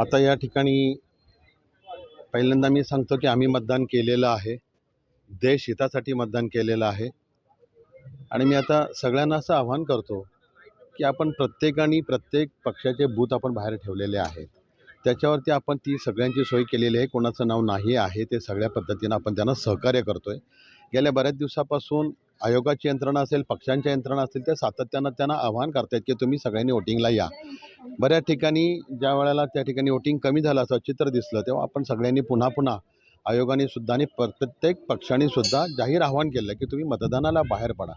आता या ठिकाणी पहिल्यांदा मी सांगतो की आम्ही मतदान केलेलं आहे. देश हितासाठी मतदान केलेलं आहे. आणि मी आता सगळ्यांना असं आव्हान करतो की आपण प्रत्येकाने प्रत्येक पक्षाचे बूथ आपण बाहेर ठेवलेले आहेत. त्याच्यावरती आपण ती सगळ्यांची सोय केलेली आहे. कोणाचं नाव नाही आहे ते सगळ्या पद्धतीनं आपण त्यांना सहकार्य करतो आहे गेल्या बऱ्याच दिवसापासून आयोगाची यंत्रणा असेल पक्षांच्या यंत्रणा असतील त्या सातत्यानं त्यांना आव्हान करतायत की तुम्ही सगळ्यांनी वोटिंगला या. बऱ्याच ठिकाणी ज्या वेळेला त्या ठिकाणी वोटिंग कमी झालं असं चित्र दिसलं तेव्हा आपण सगळ्यांनी पुन्हा पुन्हा आयोगाने सुद्धा आणि प्रत्येक पक्षाने सुद्धा जाहीर आव्हान केलं की तुम्ही मतदानाला बाहेर पडा.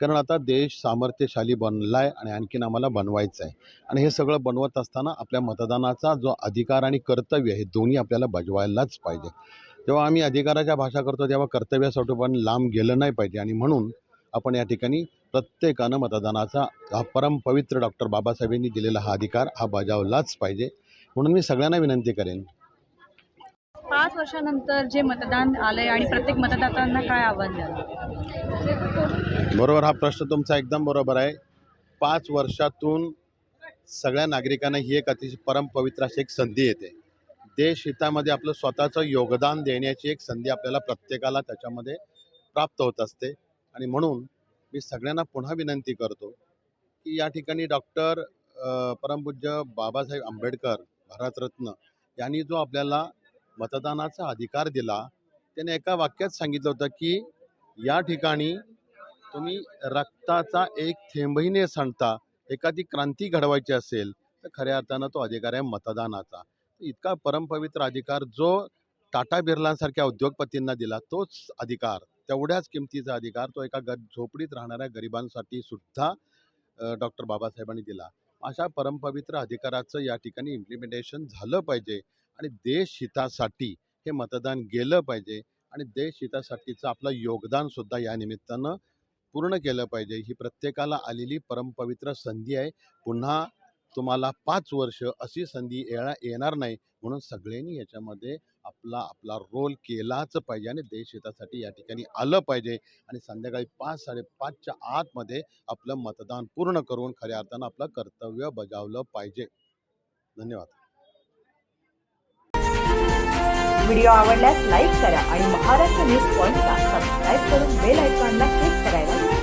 कारण आता देश सामर्थ्यशाली बनला आहे आणि आणखीन आम्हाला बनवायचं आहे आणि हे सगळं बनवत असताना आपल्या मतदानाचा जो अधिकार आणि कर्तव्य हे दोन्ही आपल्याला बजवायलाच पाहिजे. जेव्हा आम्ही अधिकाराच्या भाषा करतो तेव्हा कर्तव्यासाठी पण लांब गेलं नाही पाहिजे. आणि म्हणून आपण या ठिकाणी प्रत्येकानं मतदानाचा हा परमपवित्र डॉक्टर बाबासाहेबांनी दिलेला हा अधिकार हा बजावलाच पाहिजे. म्हणून मी सगळ्यांना विनंती करेन. पाच वर्षानंतर जे मतदान आलंय आणि प्रत्येक मतदारांना काय आव्हान द्याल? बरोबर हा प्रश्न तुमचा एकदम बरोबर आहे. पाच वर्षातून सगळ्या नागरिकांना ही एक अतिशय परमपवित्र अशी एक संधी येते. देश हितामध्ये आपलं स्वतःचं योगदान देण्याची एक संधी आपल्याला प्रत्येकाला त्याच्यामध्ये प्राप्त होत असते. आणि म्हणून मी सगळ्यांना पुन्हा विनंती करतो की या ठिकाणी डॉक्टर परमपूज्य बाबासाहेब आंबेडकर भारतरत्न यांनी जो आपल्याला मतदानाचा अधिकार दिला त्याने एका वाक्यात सांगितलं होतं की या ठिकाणी तुम्ही रक्ताचा एक थेंबही न सांडता एखादी क्रांती घडवायची असेल तर खऱ्या अर्थानं तो अधिकार आहे मतदानाचा. इतका परमपवित्र अधिकार जो टाटा बिर्लांसारख्या उद्योगपतींना दिला तोच अधिकार तेवढ्याच किमतीचा अधिकार तो एका ग झोपडीत राहणाऱ्या गरिबांसाठी सुद्धा डॉक्टर बाबासाहेबांनी दिला. अशा परमपवित्र अधिकाराचं या ठिकाणी इम्प्लिमेंटेशन झालं पाहिजे आणि देश हितासाठी हे मतदान गेलं पाहिजे आणि देश हितासाठीचं आपलं योगदानसुद्धा या निमित्तानं पूर्ण केलं पाहिजे. ही प्रत्येकाला आलेली परमपवित्र संधी आहे. पुन्हा तुम्हाला पाच वर्ष अशी संधी येणार येणार नाही. म्हणून सगळ्यांनी याच्यामध्ये आपला आपला रोल केलाच पाहिजे आणि देश हितासाठी या ठिकाणी आलं पाहिजे. आणि संध्याकाळी पाच साडेपाचच्या आतमध्ये आपलं मतदान पूर्ण करून खऱ्या अर्थानं आपलं कर्तव्य बजावलं पाहिजे. धन्यवाद. व्हिडिओ आवडल्यास लाईक करा आणि महाराष्ट्र न्यूज पॉइंटला सबस्क्राईब करून बेल आयकॉनला क्लिक करायला